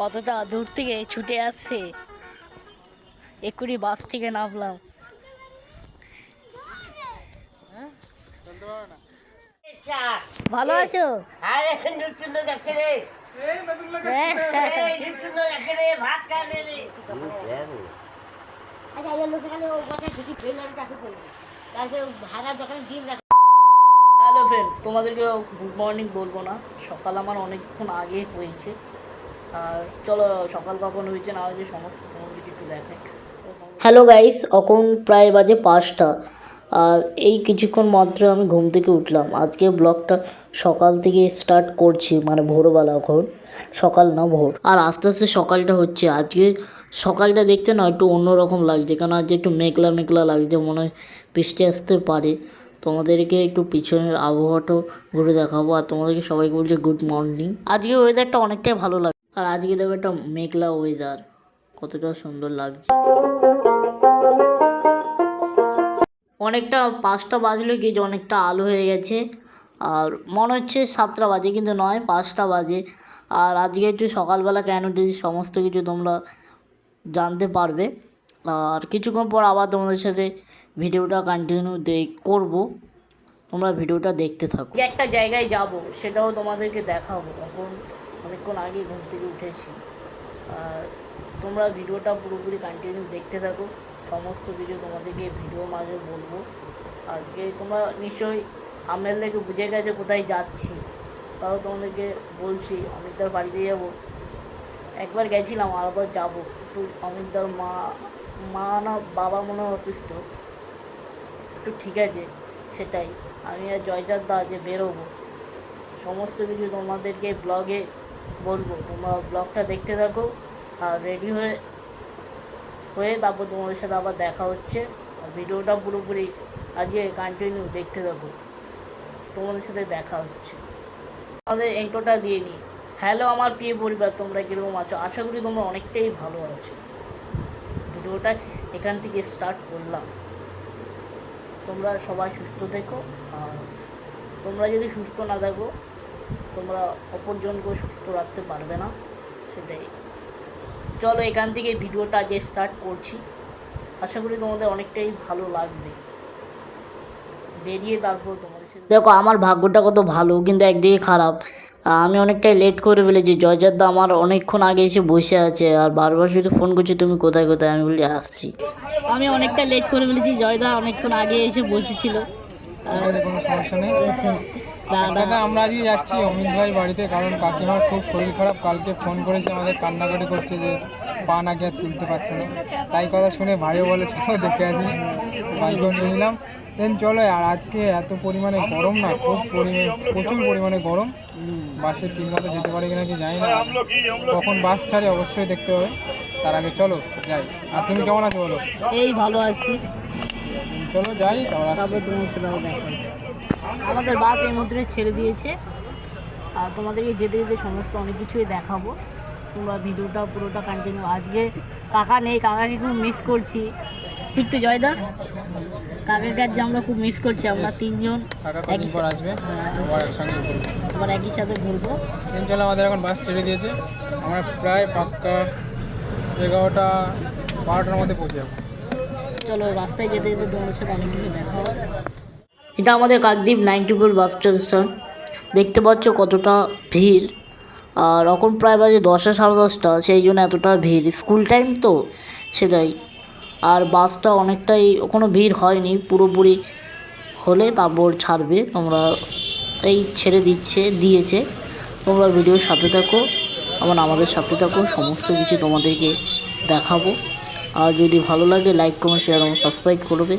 কতটা দূর থেকে ছুটে আসছে? এক্ষুনি বাস থেকে নামলাম। ভালো আছো? হ্যাঁ। আচ্ছা হ্যালো ফ্রেন্ড তোমাদেরকে গুড মর্নিং বলব না। সকাল আমার অনেকক্ষণ আগে হয়েছে। আর চলো, সকাল কখন হয়েছে, না হয়েছে সমস্ত একটু হ্যালো গাইস এখন প্রায় বাজে পাঁচটা। আর এই কিছুক্ষণ মাত্র আমি ঘুম থেকে উঠলাম। আজকে ব্লগটা সকাল থেকে স্টার্ট করছি মানে ভোরবেলা এখন। সকাল না ভোর। আর আস্তে আস্তে সকালটা হচ্ছে। আজকে সকালটা দেখতে না একটু অন্যরকম লাগছে কারণ আজকে একটু মেঘলা মেঘলা লাগছে, মনে হয় বৃষ্টি আসতে পারে। তোমাদেরকে একটু পিছনের আবহাওয়াটাও ঘুরে দেখাবো। আর তোমাদেরকে সবাইকে বলছে গুড মর্নিং আজকে ওয়েদারটা অনেকটাই ভালো লাগে আর আজকে দেখো একটা মেঘলা ওয়েদার কতটা সুন্দর লাগছে। অনেকটা পাঁচটা বাজলো কি যে অনেকটা আলো হয়ে গেছে। আর মনে হচ্ছে সাতটা বাজে, কিন্তু নয়, পাঁচটা বাজে। আর আজকে একটু সকালবেলা কেন উঠেছি সমস্ত কিছু তোমরা জানতে পারবে। আর কিছুক্ষণ পর আবার তোমাদের সাথে ভিডিওটা কন্টিনিউ দেখ করব। তোমরা ভিডিওটা দেখতে থাকো। একটা জায়গায় যাব, সেটাও তোমাদেরকে দেখাবো এখন অনেকক্ষণ আগে ঘুম থেকে উঠেছি। আর তোমরা ভিডিওটা পুরোপুরি কন্টিনিউ দেখতে থাকো। সমস্ত ভিডিও তোমাদেরকে ভিডিও মাঝে বলব। আজকে তোমরা নিশ্চয়ই আমনেল থেকে বুঝে গেছে কোথায় যাচ্ছি। তাও তোমাদেরকে বলছি, অমিতদার বাড়িতে যাব। একবার গেছিলাম আর একবার যাব। একটু অমিতদার মা মা না বাবা মনে হয় অসুস্থ। একটু ঠিক আছে, সেটাই। আমি আর জয়চাঁদ দা যে বেরোবো। সমস্ত কিছু তোমাদেরকে ব্লগে বলব, তোমরা ব্লগটা দেখতে থাকো আর রেডি হয়ে হয়ে তারপর তোমাদের সাথে আবার দেখা হচ্ছে। আর ভিডিওটা পুরোপুরি আজকে কন্টিনিউ দেখতে থাকো, তোমাদের সাথে দেখা হচ্ছে। আমাদের এন্টোটা দিয়ে নিই। হ্যালো আমার প্রিয় পরিবার, তোমরা কীরকম আছো? আশা করি তোমরা অনেকটাই ভালো আছো। ভিডিওটা এখান থেকে স্টার্ট করলাম। তোমরা সবাই সুস্থ থেকো, আর তোমরা যদি সুস্থ না থাকো তোমরা অপরজনকেও সুস্থ রাখতে পারবে না সেটাই। চলো এখান থেকে ভিডিওটা আগে স্টার্ট করছি। আশা করি তোমাদের অনেকটাই ভালো লাগবে। বেরিয়ে তারপর তোমাদের সাথে। দেখো আমার ভাগ্যটা কত ভালো কিন্তু একদিকে খারাপ। আমি অনেকটাই লেট করে ফেলেছি। জয়জাদা আমার অনেকক্ষণ আগে এসে বসে আছে আর বারবার শুধু ফোন করছে তুমি কোথায় কোথায়? আমি বলি আসছি। আমি অনেকটা লেট করে ফেলেছি। জয়দা অনেকক্ষণ আগে এসে বসেছিল। কোনো সমস্যা নেই। দাদা আমরা আজকে যাচ্ছি অমিত ভাই বাড়িতে কারণ কাকিমার খুব শরীর খারাপ। কালকে ফোন করেছে আমাদের কান্নাকাটি করছে যে পা নাকি আর তুলতে পারছে না। তাই কথা শুনে ভাইও বলে চলো দেখে আসি। ভাইকেও নিয়ে নিলাম। দেন চলো আর আজকে এত পরিমাণে গরম না খুব পরিমাণে প্রচুর পরিমাণে গরম। বাসে ঠিকমতো যেতে পারে কিনা কি জানি না। কখন বাস ছাড়ে অবশ্যই দেখতে হবে। তার আগে চলো যাই। আর তুমি কেমন আছো বলো? এই ভালো আছি। চলো যাই তারপর আসছি। তোমার সাথে দেখা হচ্ছে। আমাদের বাস এই মধ্যে ছেড়ে দিয়েছে। আর তোমাদেরকে যেতে যেতে সমস্ত অনেক কিছুই দেখাবো। তোমরা ভিডিওটা পুরোটা কন্টিনিউ আজকে কাকা নেই কাকাকে খুব মিস করছি। ঠিক তো জয়দা? কাকাকে আজকে আমরা খুব মিস করছি আমরা তিনজন একই আসবে? হ্যাঁ, আবার একই সাথে ঘুরবো। দিন চলে আমাদের এখন বাস ছেড়ে দিয়েছে। আমরা প্রায় পাক্কা এগারোটা বারোটার মধ্যে পৌঁছে যাব। চলো রাস্তায় যেতে যেতে তোমাদের সাথে অনেক কিছু দেখা হবে এটা আমাদের কাকদ্বীপ নাইনটিপুর বাস স্ট্যান্ড দেখতে পাচ্ছ কতটা ভিড়। আর এখন প্রায় বাজে দশটা, সাড়ে দশটা, সেই জন্য এতটা ভিড়। স্কুল টাইম তো, সেটাই। আর বাসটা অনেকটাই কোনো ভিড় হয়নি, পুরোপুরি হলে তারপর ছাড়বে। তোমরা এই ছেড়ে দিচ্ছে, দিয়েছে। তোমরা ভিডিওর সাথে থাকো, আবার আমাদের সাথে থাকো, সমস্ত কিছু তোমাদেরকে দেখাবো। আর যদি ভালো লাগে লাইক কমেন্ট শেয়ার এবং সাবস্ক্রাইব করবে।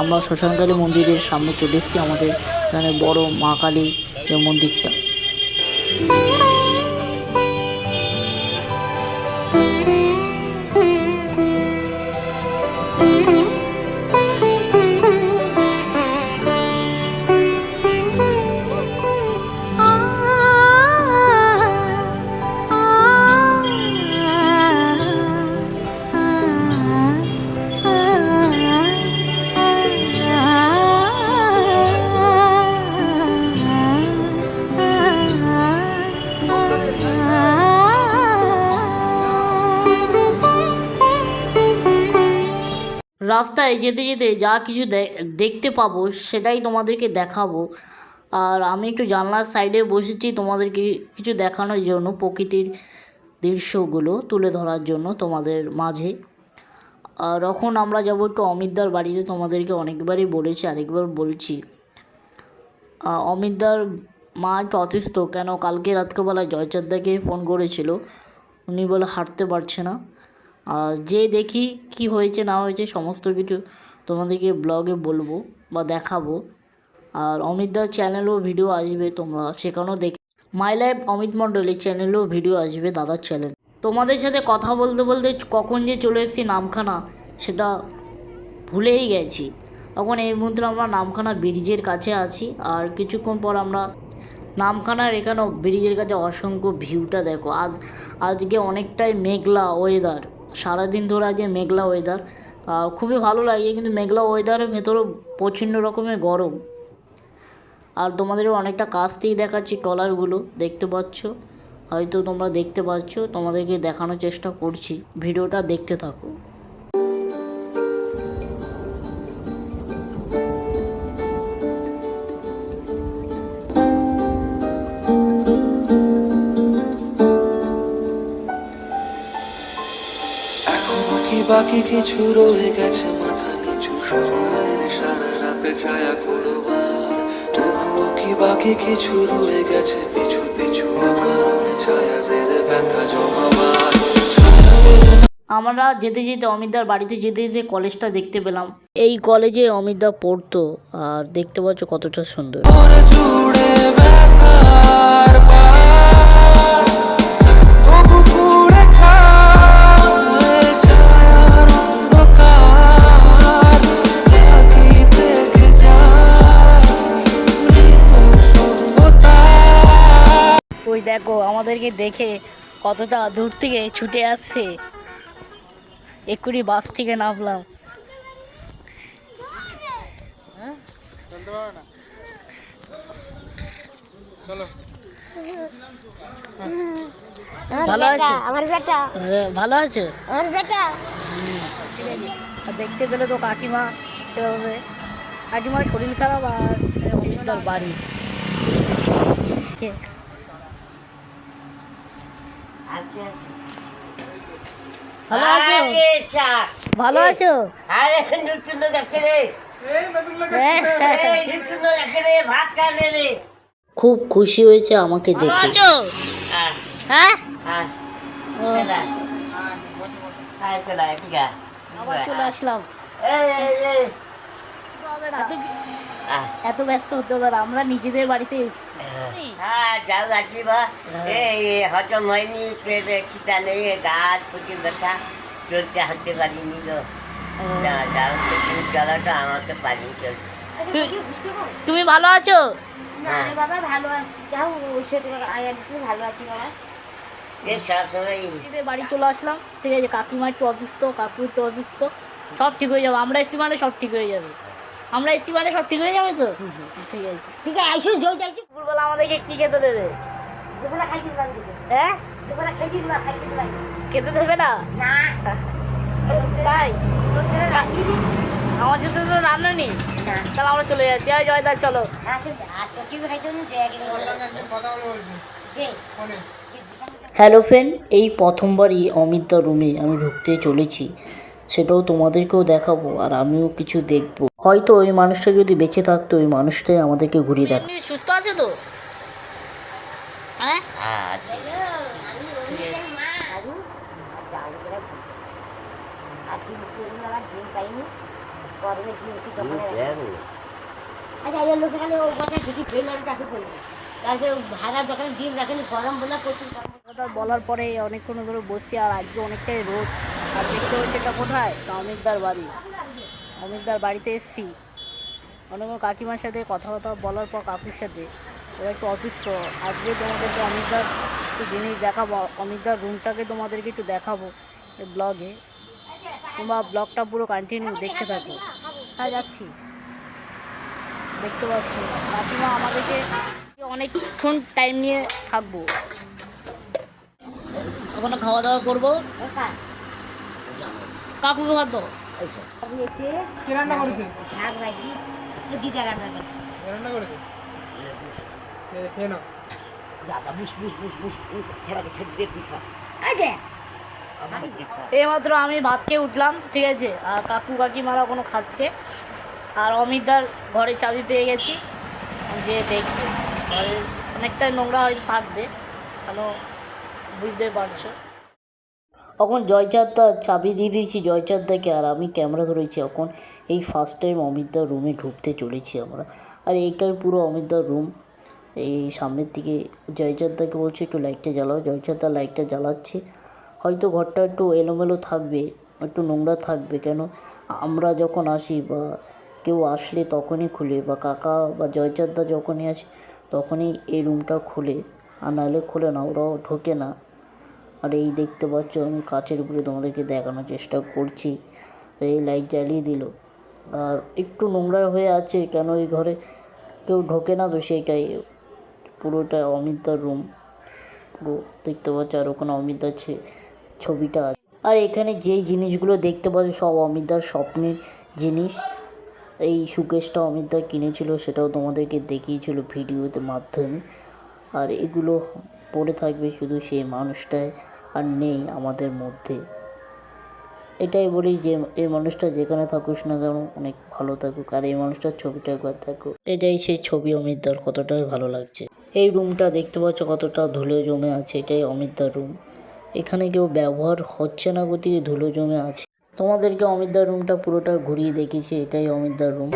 আমরা শ্মশানকালী মন্দিরের সামনে চলে এসেছি আমাদের এখানে বড় মা কালী মন্দিরটা। রাস্তায় যেতে যেতে যা কিছু দেখতে পাবো সেটাই তোমাদেরকে দেখাবো। আর আমি একটু জানলার সাইডে বসেছি তোমাদেরকে কিছু দেখানোর জন্য, প্রকৃতির দৃশ্যগুলো তুলে ধরার জন্য তোমাদের মাঝে। আর এখন আমরা যাব একটু অমিতদার বাড়িতে, তোমাদেরকে অনেকবারই বলেছি, আরেকবার বলছি। অমিতদার মা একটু অসুস্থ, কেন কালকে রাত্রেবেলা জয়চাঁদদাকে ফোন করেছিল? উনি বলে হাঁটতে পারছে না। আর যে দেখি কি হয়েছে না হয়েছে সমস্ত কিছু তোমাদেরকে ব্লগে বলব বা দেখাবো। আর অমিতদার চ্যানেলেও ভিডিও আসবে তোমরা, সেখানেও দেখ মাই লাইফ অমিত মণ্ডলের চ্যানেলেও ভিডিও আসবে দাদার চ্যানেল তোমাদের সাথে কথা বলতে বলতে কখন যে চলে এসেছি নামখানা, সেটা ভুলেই গেছি। এখন এই মুহূর্তে আমরা নামখানা ব্রিজের কাছে আছি, আর কিছুক্ষণ পর আমরা নামখানার এখানেও ব্রিজের কাছে অসংখ্য ভিউটা দেখো। আজ, আজকে অনেকটাই মেঘলা ওয়েদার সারাদিন ধরে আজকে মেঘলা ওয়েদার খুবই ভালো লাগে, কিন্তু মেঘলা ওয়েদারের ভেতরেও প্রচণ্ড রকমের গরম। আর তোমাদেরও অনেকটা থেকেই দেখাচ্ছি ট্রলারগুলো দেখতে পাচ্ছ? হয়তো তোমরা দেখতে পাচ্ছ, তোমাদেরকে দেখানোর চেষ্টা করছি। ভিডিওটা দেখতে থাকো। বাকি কিছু রয়ে গেছে মাথা নিচু শহরের সারা রাতে ছায়া করবার। তবুও কি বাকি কিছু রয়ে গেছে? পিছু পিছু কারণে ছায়াদের ব্যথা জমাবার। আমরা যেতে যেতে অমিতদার বাড়িতে যেতে যেতে কলেজটা দেখতে পেলাম। এই কলেজে অমিতদা পড়তো আর দেখতে পাচ্ছ কতটা সুন্দর। ঘর জুড়ে ব্যথার ওই দেখো আমাদেরকে দেখে কতটা দূর থেকে ছুটে আসছে। এক্ষুনি বাস থেকে নামলাম। চলো ভালো আছে? আমার বেটা। হ্যাঁ, ভালো আছে? আমার বেটা। আর দেখতে পেলে তো কাকিমা এভাবে। কাকিমার শরীর খারাপ আর অমিতদার বাড়ি? ভালো আছো? ভালো আছো? আরে নতুন যাচ্ছে রে। হ্যাঁ। এই নতুন যাচ্ছে রে ভাত খাবে খুশি হয়েছে আমাকে দেখে। হ্যাঁ। আহ, ও, চলা। আবার আসলাম। এই, এই, এই। এত- ব্যস্ত হতে না, আমরা নিজেদের বাড়িতে এসেছি। হ্যাঁ, যাও যাচ্ছি বা। এই, এই, হজম হয়নি পেটে খিদা নেই গাছ প্রচুর ব্যথা চলছে হাঁটতে পারিনি তো যা যাও তুমি আমাকে পারিনি চলছে তুই- বুঝতে পারো তুমি ভালো আছো? না আমি বাবা ভালো আছি। যাও ওর সাথে ভালো আছি বাবা। এই বাড়ি চলে আসলাম। ঠিক আছে কাকিমা একটু অসুস্থ কাকু একটু অসুস্থ সব ঠিক হয়ে যাবে। আমরা এসি মানে সব ঠিক হয়ে যাবে। আমরা এসি মানে সব ঠিক হয়ে যাবে তো? ঠিক আছে। ঠিক আছে আইসুন জয় যাইছি দুপুরবেলা আমাদেরকে কি খেতে দেবে? দুপুরে খাইতে দিলাম হ্যাঁ? দুপুরে খাইতে দিলাম খাইতে দিলাম খেতে দেবে না? না। তাই? আমার সাথে তো রান্না নেই। তাহলে আমরা চলে যাচ্ছি। আয় জয়দার চলো। কি খাইতে দিন যে একদিন ওর সঙ্গে একদিন কথা বলে বলছি। যে ফোনে। হ্যালো ফ্রেন্ড এই প্রথমবারই অমিতদার রুমে আমি ঢুকতে চলেছি। সেটাও তোমাদেরকেও দেখাবো আর আমিও কিছু দেখব। হয়তো ওই মানুষটা যদি বেঁচে থাকতো ওই মানুষটাই আমাদেরকে ঘুরিয়ে দেখ সুস্থ আছে তো? হ্যাঁ? আচ্ছা তখন আচ্ছা এই লোকে খালি ও কথা ঠিকই ট্রেলারের কাছে করবে তারপরে ভাড়া দোকানে ডিম রাখেনি, গরম বলে প্রচুর কথা বলার পরে অনেকক্ষণ ধরে বসছি আর আজকে অনেকটাই রোদ। আর দেখতে হচ্ছে এটা কোথায়? এটা অমিতদার বাড়ি। অমিতদার বাড়িতে এসছি। অনেক কাকিমার সাথে কথা কথা বলার পর কাকুর সাথে। ওরা একটু অসুস্থ। আজকে তোমাদেরকে অমিতদার একটু জিনিস দেখাবো। অমিতদার রুমটাকে তোমাদেরকে একটু দেখাবো ব্লগে। তোমরা ব্লগটা পুরো কন্টিনিউ দেখতে থাকো। হ্যাঁ যাচ্ছি। দেখতে পাচ্ছি। কাকিমা আমাদেরকে অনেকক্ষণ টাইম নিয়ে থাকব। ওখানে খাওয়া দাওয়া করব। কাকুকে ভাত দাও। রান্না করেছে? শাক ভাজি দিদা রান্না রান্না করেছে? খেয়ে- নাও? দেখা এইমাত্র আমি ভাত খেয়ে উঠলাম ঠিক আছে? আর কাকু কাকিমারা কোনো খাচ্ছে। আর অমিতদার ঘরে চাবি পেয়ে গেছি। যে দেখবে ঘরে অনেকটাই নোংরা হয়তো থাকবে, কেন বুঝতে পারছ? এখন জয়চাঁদদা চাবি দিয়ে দিয়েছি জয়চাঁদদাকে আর আমি ক্যামেরা ধরেছি, এখন এই ফার্স্ট টাইম অমিতদার রুমে ঢুকতে চলেছি আমরা। আর এইটাই পুরো অমিতদার রুম এই সামনের দিকে জয়চাঁদদাকে বলছি, একটু লাইটটা জ্বালাও। জয়চাঁদদা লাইটটা জ্বালাচ্ছে। হয়তো ঘরটা একটু এলোমেলো থাকবে, একটু নোংরা থাকবে, কেন আমরা যখন আসি বা কেউ আসলে তখনই খুলে, বা কাকা বা জয়চাঁদদা যখনই আসে তখনই এই রুমটা খুলে, আর নাহলে খুলে না, ওরাও ঢোকে না। আর এই দেখতে পাচ্ছ, আমি কাচের উপরে তোমাদেরকে দেখানোর চেষ্টা করছি। এই লাইট জ্বালিয়ে দিল। আর একটু নোংরা হয়ে আছে, কেন এই ঘরে কেউ ঢোকে না? তো সেইটাই, পুরোটা অমিতদার রুম পুরো দেখতে পাচ্ছ, আর ওখানে অমিতদার ছবিটা আছে। আর এখানে যেই জিনিসগুলো দেখতে পাচ্ছ, সব অমিতদার স্বপ্নের জিনিস। এই সুকেশটা অমিতদা কিনেছিল, সেটাও তোমাদেরকে দেখিয়েছিল ভিডিওতে মাধ্যমে। আর এগুলো পড়ে থাকবে শুধু সেই মানুষটাই আর নেই আমাদের মধ্যে। এটাই বলি যে, এই মানুষটা যেখানে থাকুস না কেন অনেক ভালো থাকুক, আর এই মানুষটার ছবিটা একবার দেখো। এটাই সেই ছবি অমিতদার, কতটাই ভালো লাগছে। এই রুমটা দেখতে পাচ্ছ কতটা ধুলো জমে আছে, এটাই অমিতদার রুম। এখানে কেউ ব্যবহার হচ্ছে না গতিকে ধুলো জমে আছে। তোমাদেরকে অমিতদার রুমটা পুরোটা ঘুরিয়ে দেখেছি এটাই অমিতদার রুম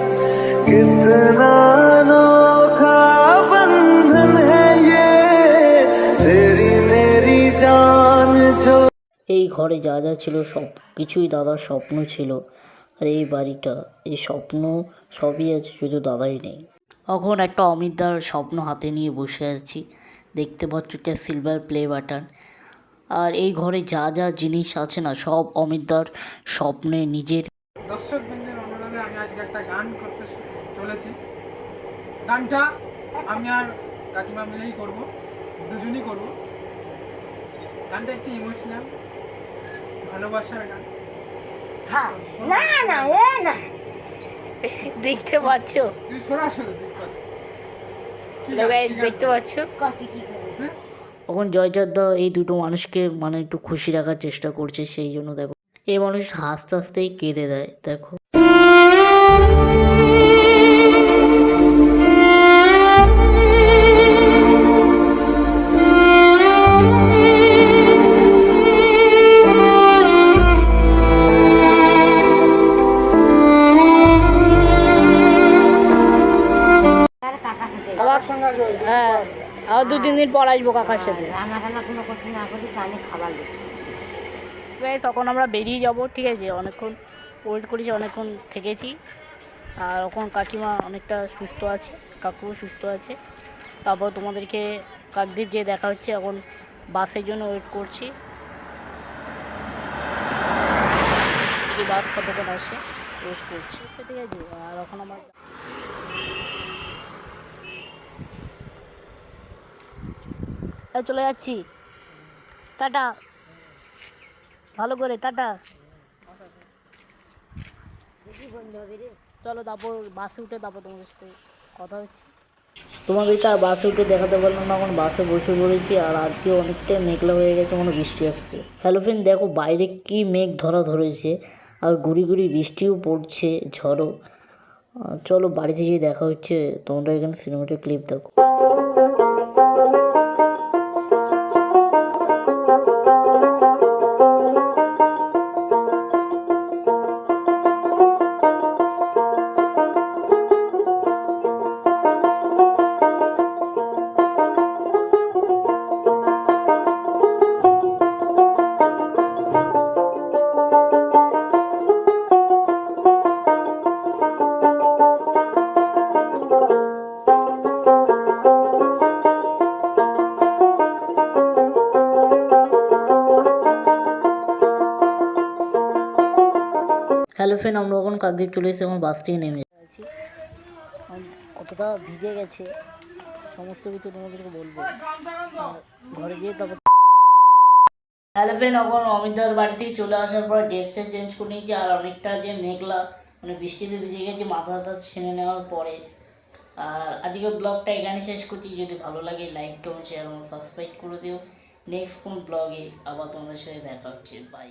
এই ঘরে যা যা ছিল সব কিছুই দাদার স্বপ্ন ছিল। আর এই বাড়িটা এই স্বপ্ন সবই আছে শুধু দাদাই নেই। এখন একটা অমিতদার স্বপ্ন হাতে নিয়ে বসে আছি। দেখতে পাচ্ছ একটা সিলভার প্লে বাটন আর এই ঘরে যা যা জিনিস আছে না সব অমিতদার স্বপ্নে নিজের। দর্শক বৃন্দের অনুরোধে আমি আজকে একটা গান করতে চলেছি। গানটা আমি আর কাকিমা মিলেই করব দুজনই করব। গানটা একটি ইমোশনাল ভালোবাসার গান। হ্যাঁ না না এ না। দেখতে পাচ্ছ? তুই সরাসরি দেখতে গান? দেখতে পাচ্ছ? কত কি করে? তখন জয়চাঁদদা এই দুটো মানুষকে মানে একটু খুশি রাখার চেষ্টা করছে, সেই জন্য দেখো। এই মানুষ হাসতে হাসতেই কেঁদে দেয়, দেখো। তিন দিন পর আসব কাকার সাথে? রান্না টান্না কোনো করতে না করি তাহলে খাবার তখন আমরা বেরিয়ে যাব ঠিক আছে অনেকক্ষণ ওয়েট করেছি অনেকক্ষণ থেকেছি। আর এখন কাকিমা অনেকটা সুস্থ আছে কাকুও সুস্থ আছে। তারপর তোমাদেরকে কাকদ্বীপ যেয়ে দেখা হচ্ছে এখন বাসের জন্য ওয়েট করছি। বাস কতক্ষণ আসে ওয়েট করছি। ঠিক আছে। আর এখন আমার চলে যাচ্ছি। টাটা। ভালো করে, টাটা। চলো তারপর বাসে উঠে তারপর তোমাদের সাথে কথা হচ্ছে। তোমাদেরকে আর বাসে উঠে দেখাতে পারলাম না, এখন বাসে বসে পড়েছি আর আজকে অনেকটাই মেঘলা হয়ে গেছে, মনে বৃষ্টি আসছে। হ্যালো ফ্রেন্ড দেখো বাইরে কি মেঘ ধরা ধরেছে আর গুড়ি গুড়ি বৃষ্টিও পড়ছে, ঝড়ও। চলো বাড়িতে গিয়ে দেখা হচ্ছে, তোমরা এখানে সিনেমাটিক ক্লিপ দেখো। ফ্রেন্ড আমরা এখন কাকদ্বীপ চলে এসেছি এখন বাস থেকে নেমে আছি কতটা ভিজে গেছে সমস্ত কিছু তোমাদেরকে বলব। আর ঘরে গিয়ে তারপর হ্যালো ফ্রেন্ড এখন অমিতার বাড়ি থেকে চলে আসার পর ড্রেসটা চেঞ্জ করে নিয়েছি আর অনেকটা যে মেঘলা মানে বৃষ্টিতে ভিজে গেছে মাথা হাতা ছেড়ে নেওয়ার পরে। আর আজকে ব্লগটা এখানে শেষ করছি যদি ভালো লাগে লাইক কমেন্ট শেয়ার এবং সাবস্ক্রাইব করে দিও। নেক্সট কোন ব্লগে আবার তোমাদের সাথে দেখা হচ্ছে বাই